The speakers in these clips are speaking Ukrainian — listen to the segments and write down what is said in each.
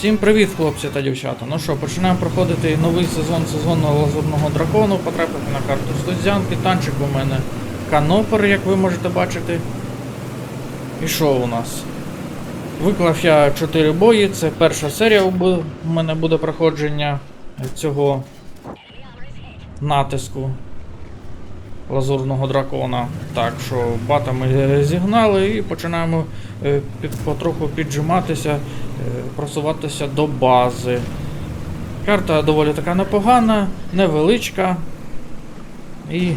Всім привіт, хлопці та дівчата. Ну що, починаємо проходити новий сезон сезонного лазурного дракону. Потрапити на карту Студзянки. Танчик у мене канопер, як ви можете бачити. І що у нас? Виклав я 4 бої, це перша серія у мене буде проходження цього натиску лазурного дракона. Так що бата ми зігнали і починаємо е, потроху піджиматися, е, просуватися до бази. Карта доволі така непогана, невеличка. І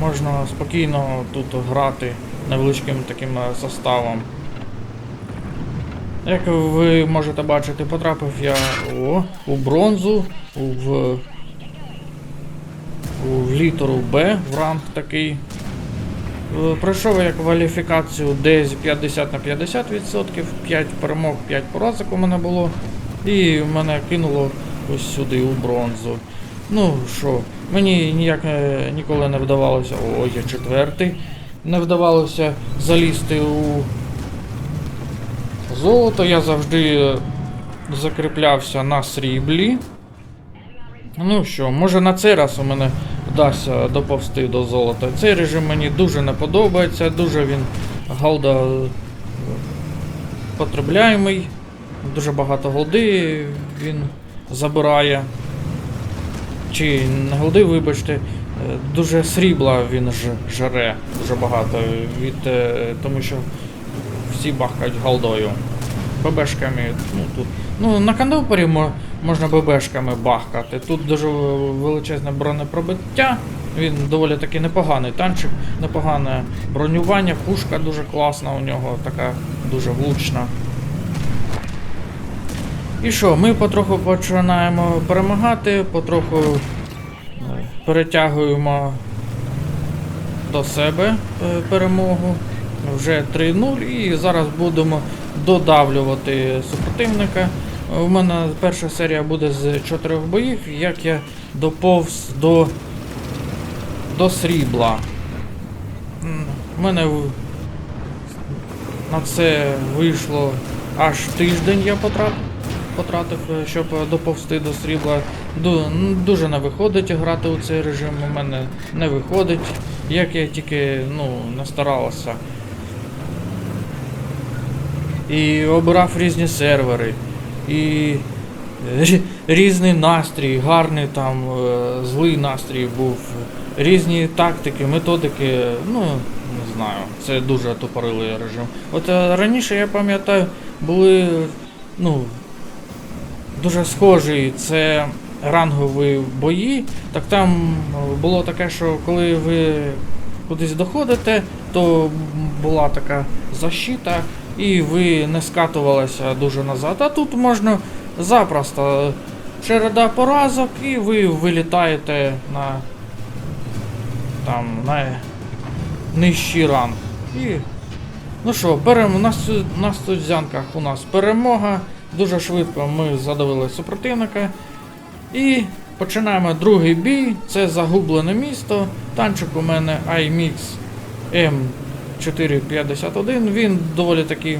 можна спокійно тут грати невеличким таким е, составом. Як ви можете бачити, потрапив я о, у бронзу, у, у літеру Б в ранг такий. Е, Пройшов я кваліфікацію десь 50 на 50%, 5 перемог, 5 поразок у мене було. І мене кинуло ось сюди у бронзу. Ну що, мені ніяк е, ніколи не вдавалося, о, я четвертий, не вдавалося залізти у золото. Я завжди закріплявся на сріблі. Ну що, може на цей раз у мене вдасться доповсти до золота. Цей режим мені дуже не подобається, дуже він галда е, потребляємий, дуже багато голди він забирає. Чи не голди, вибачте, е, дуже срібла він ж, жере дуже багато від е, тому що всі бахкають голдою. ББшками, ну тут. Ну, на кандопері мо- можна ББшками бахкати. Тут дуже величезне бронепробиття. Він доволі таки непоганий танчик, непогане бронювання, пушка дуже класна у нього, така дуже влучна. І що, ми потроху починаємо перемагати, потроху е, перетягуємо до себе е, перемогу. Вже 3-0 і зараз будемо додавлювати супротивника. У мене перша серія буде з чотирьох боїв, як я доповз до, до срібла. У мене на це вийшло аж тиждень я потратив, е, щоб доповзти до срібла. Дуже не виходить грати у цей режим, у мене не виходить, як я тільки ну, не старалася. І обирав різні сервери. І різний настрій, гарний там, е, злий настрій був, різні тактики, методики, ну, не знаю, це дуже тупорилий режим. От е, раніше я пам'ятаю, були ну, дуже схожі, це рангові бої. Так там е, було таке, що коли ви кудись доходите, то була така защита, і ви не скатувалися дуже назад. А тут можна запросто череда поразок, і ви вилітаєте на там на нижчий ранг. І ну що, беремо на, су- на студзянках у нас перемога. Дуже швидко ми задавили супротивника. І починаємо другий бій. Це загублене місто. Танчик у мене iMix M451. Він доволі такий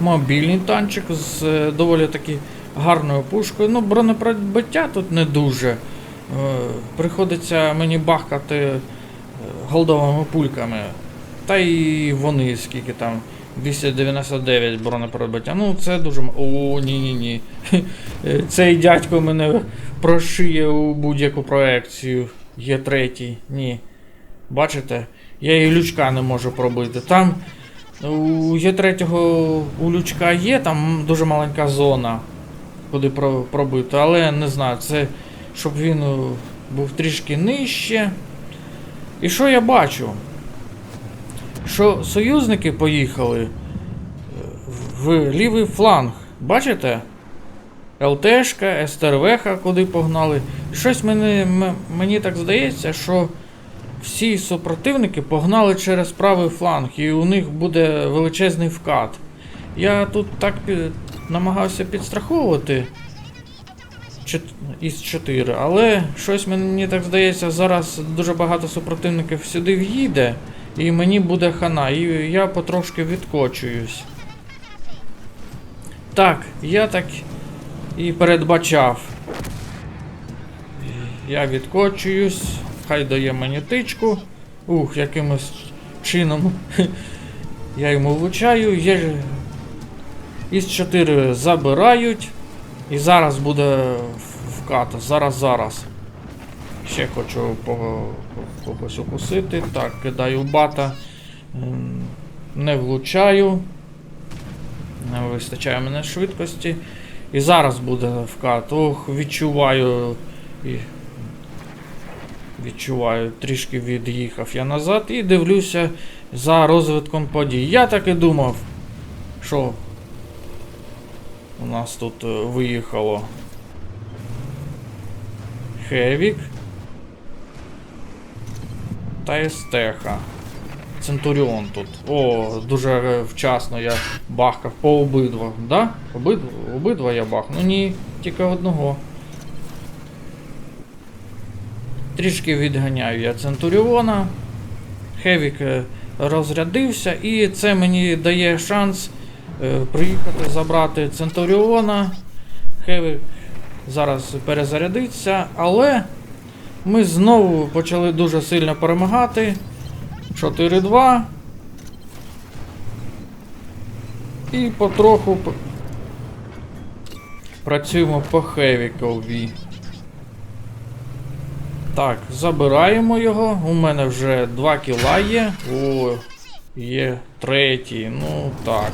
мобільний танчик з е, доволі таки гарною пушкою. Ну, бронепробиття тут не дуже. Е, Приходиться мені бахкати е, голдовими пульками. Та й вони скільки там. 299 бронепробиття. Ну, це дуже. О, ні-ні-ні. Цей дядько мене прошиє у будь-яку проекцію. Є третій. Ні. Бачите? Я і лючка не можу пробити. Там у Є3 у лючка є, там дуже маленька зона, куди пробити, але не знаю, це щоб він е, був трішки нижче. І що я бачу? Що союзники поїхали е, в лівий фланг. Бачите? ЛТшка, СТРВХ куди погнали. Щось мені, мені так здається, що всі супротивники погнали через правий фланг, і у них буде величезний вкат. Я тут так пі- намагався підстраховувати із 4, але щось мені так здається, зараз дуже багато супротивників сюди в'їде, і мені буде хана, і я потрошки відкочуюсь. Так, я так і передбачав. Я відкочуюсь, хай дає мені тичку. Ух, якимось чином я йому влучаю. Є... Із 4 забирають. І зараз буде в- вкат. Зараз, зараз. Ще хочу когось укусити. Так, кидаю бата. Не влучаю. Не вистачає мене швидкості. І зараз буде вкат. Ох, відчуваю. Відчуваю, трішки від'їхав я назад і дивлюся за розвитком подій. Я так і думав, що у нас тут е, виїхало Хевік та Естеха. Центуріон тут. О, дуже е, вчасно я бахкав по обидва. Да? Обидва, обидва я бахну? Ні, тільки одного. Трішки відганяю я Центуріона. Хевік е, розрядився, і це мені дає шанс е, приїхати забрати Центуріона. Хевік зараз перезарядиться, але ми знову почали дуже сильно перемагати. 4-2. І потроху працюємо по Хевікові. Так, забираємо його. У мене вже 2 кіла є. О, є третій. Ну так.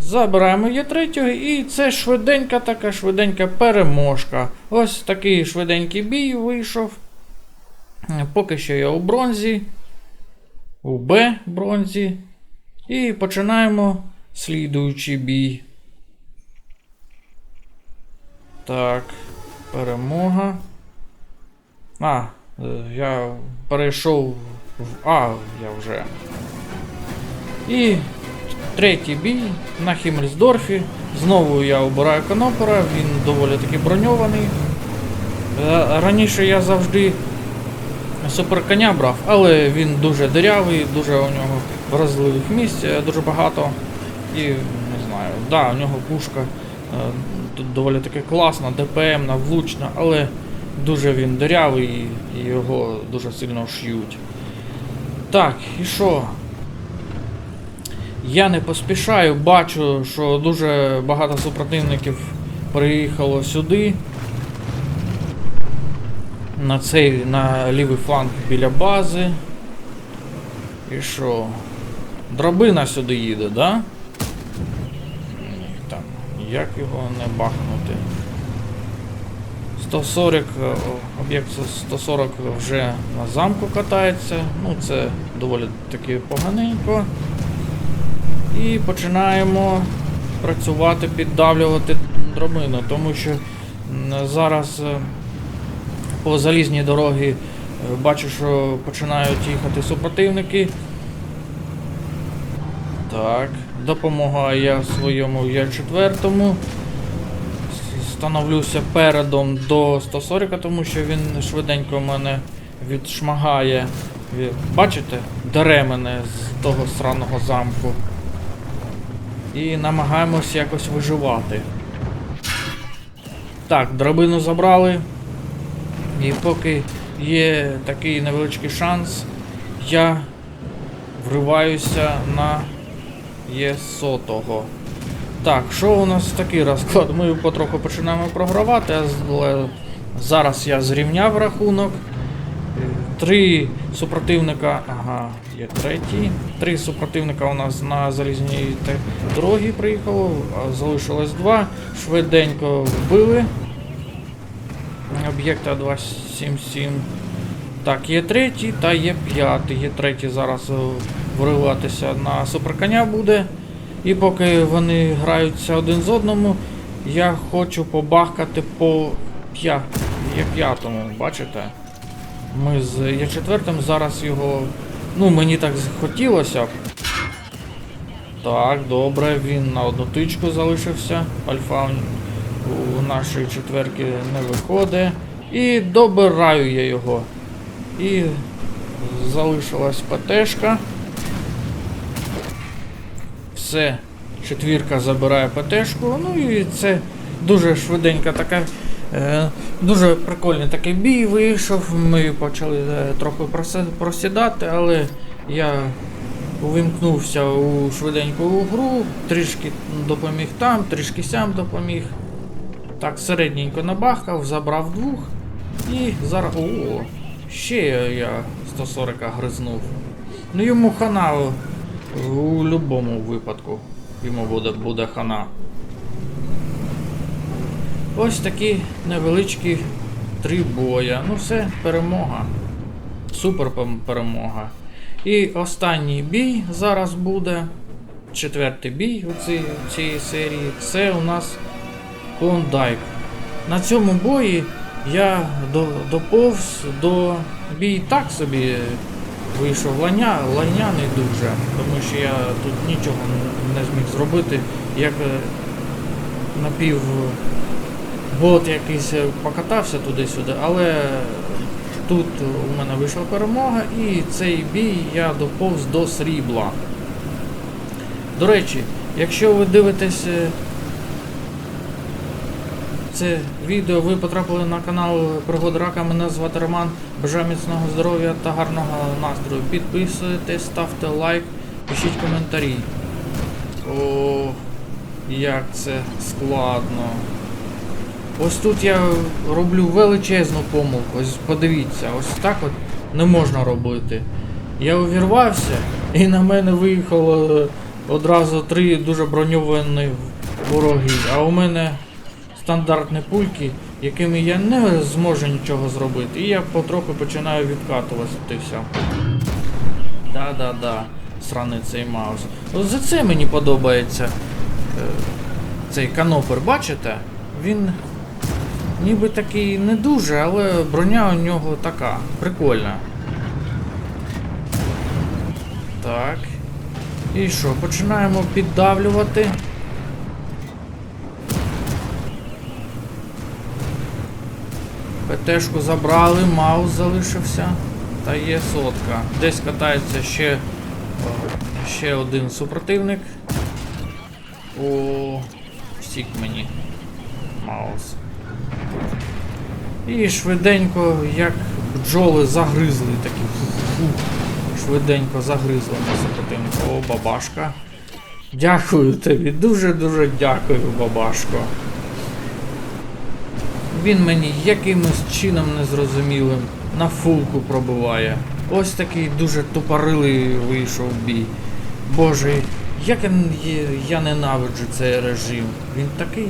Забираємо є третього, і це швиденька така швиденька переможка. Ось такий швиденький бій вийшов. Поки що я у бронзі. У Б бронзі. І починаємо слідуючий бій. Так, перемога. А, е, я перейшов в А, я вже. І третій бій на Хіммельсдорфі. Знову я обираю Конопера, він доволі таки броньований. Е, Раніше я завжди суперконя брав, але він дуже дирявий, дуже у нього вразливих місць е, дуже багато. І не знаю, да, у нього пушка доволі таки класна, ДПМна, влучна, але дуже він дирявий і, і його дуже сильно ш'ють. Так, і що? Я не поспішаю, бачу, що дуже багато супротивників приїхало сюди. На цей на лівий фланг біля бази. І що? Драбина сюди їде, да? Ні, там, як його не бахнути? 140, е, об'єкт 140 вже на замку катається. Ну, це доволі таки поганенько. І починаємо працювати, піддавлювати драбину, тому що зараз е, по залізній дорогі е, бачу, що починають їхати супротивники. Так, допомагаю я своєму Я4. Становлюся передом до 140, тому що він швиденько мене відшмагає. Бачите? Дере мене з того сраного замку. І намагаємось якось виживати. Так, драбину забрали. І поки є такий невеличкий шанс, я вриваюся на є сотого. Так, що у нас такий розклад? Ми потроху починаємо програвати, але зараз я зрівняв рахунок. Три супротивника. Ага, є третій. Три супротивника у нас на залізній дорогі приїхало, залишилось два. Швиденько вбили. Об'єкта 277. Так, є третій та є п'ятий. Є третій зараз е, вриватися на суперконя буде. І поки вони граються один з одному, я хочу побахкати по п'я... є п'ятому, бачите? Ми з є четвертим зараз його. Ну, мені так хотілося б. Так, добре, він на одну тичку залишився. Альфа у нашої четверки не виходить. І добираю я його. І залишилась ПТшка. Все Четвірка забирає ПТшку. Ну і це дуже швиденька така. Е, дуже прикольний такий бій вийшов. Ми почали е, трохи просідати, але я увімкнувся у швиденьку гру, трішки допоміг там, трішки сям допоміг. Так, середненько набахкав, забрав двох. І зараз. О, ще я 140 гризнув. Ну йому хана у будь-якому випадку. Йому буде, буде хана. Ось такі невеличкі три боя. Ну все, перемога. Супер перемога. І останній бій зараз буде. Четвертий бій у цієї серії. Це у нас Клондайк. На цьому бої я до, доповз до бій так собі вийшов ланя, ланяний дуже, тому що я тут нічого не зміг зробити, як е, напів бот якийсь е, покатався туди-сюди, але тут у мене вийшла перемога і цей бій я доповз до срібла. До речі, якщо ви дивитесь е, це відео, ви потрапили на канал Пригоди Рака. Мене звати Роман. Бажаю міцного здоров'я та гарного настрою. Підписуйтесь, ставте лайк, пишіть коментарі. О, як це складно. Ось тут я роблю величезну помилку. Ось подивіться, ось так от не можна робити. Я увірвався і на мене виїхало одразу три дуже броньовані вороги. А у мене стандартні пульки, якими я не зможу нічого зробити. І я потроху починаю відкатуватися. Да-да-да, сраний цей маус. От за це мені подобається е, цей канопер, бачите? Він ніби такий не дуже, але броня у нього така, прикольна. Так. І що, починаємо піддавлювати. ПТшку забрали, маус залишився. Та є сотка. Десь катається ще, ще один супротивник. О, всік мені. Маус. І швиденько, як бджоли загризли такі. Швиденько загризли на супротивника. О, бабашка. Дякую тобі, дуже-дуже дякую, бабашко. Він мені якимось чином незрозумілим на фулку пробиває. Ось такий дуже тупорилий вийшов бій. Боже, як я, я ненавиджу цей режим. Він такий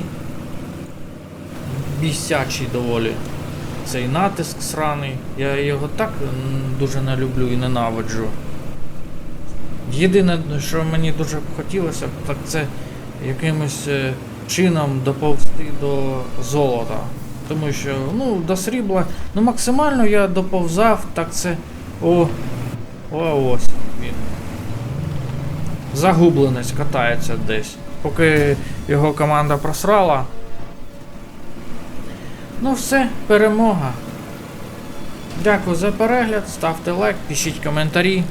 бісячий доволі. Цей натиск сраний. Я його так дуже не люблю і ненавиджу. Єдине, що мені дуже б хотілося, так це якимось е, чином доповзти до золота. Тому що, ну, до срібла, ну максимально я доповзав, так це. О, о ось він. Загубленець катається десь. Поки його команда просрала. Ну все, перемога. Дякую за перегляд, ставте лайк, пишіть коментарі.